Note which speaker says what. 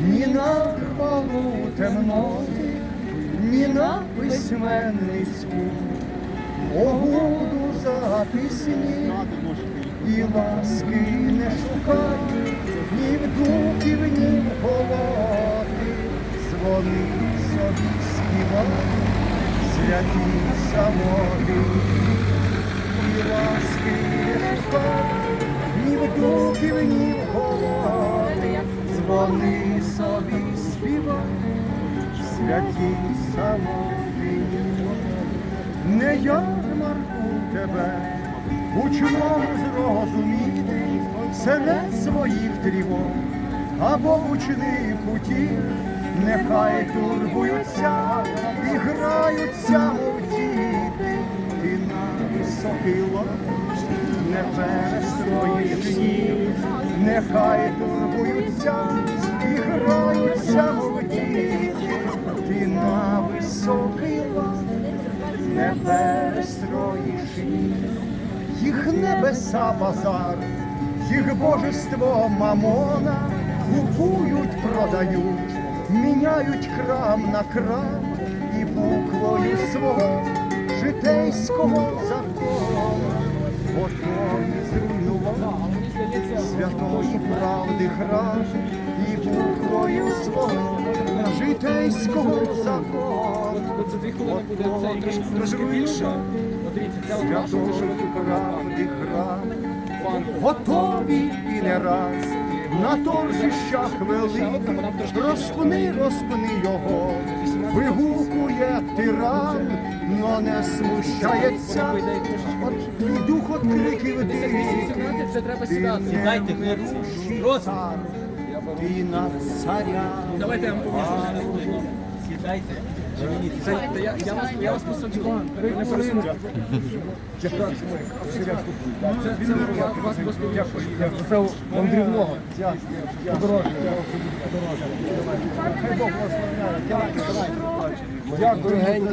Speaker 1: ні на хвалу темноти, ні на письменницьку, погоду за пісні, і ласки не шукай, ні в духів, ні в голоти, дзвони собі співай, святі самоти, і ласки не шукай, ні в духів, ні в голоти, дзвони собі співай, святі самоти, не ярмарку тебе, учмо зрозуміти серед своїх тривог, або учни путі, нехай турбуються і граються, мов діти, ти на високий лад не перестроїш днів, нехай турбуються і граються, діти, ти на високий лад не перестроїш їх. їх небеса базар, їх божество мамона купують, продають, міняють крам на крам і буквою свого житейського закону святої правди храм і буквою свого житейського закону.
Speaker 2: Тут
Speaker 1: правди храм готові і не раз. На торжищах великих розпни, розпни його, вигукує тиран, но не смущається. От і дух от криків диких,
Speaker 2: 18 вже треба сідати. Сідайте, хлопці. Просто.
Speaker 1: ти над царя.
Speaker 2: Давайте я вам поможу. Сідайте. Я, вас, посаджу. Не вас просто дякую.
Speaker 1: Це мандрівного. Подорожнього. Хай Бог благословляє. Дякую. Дякую.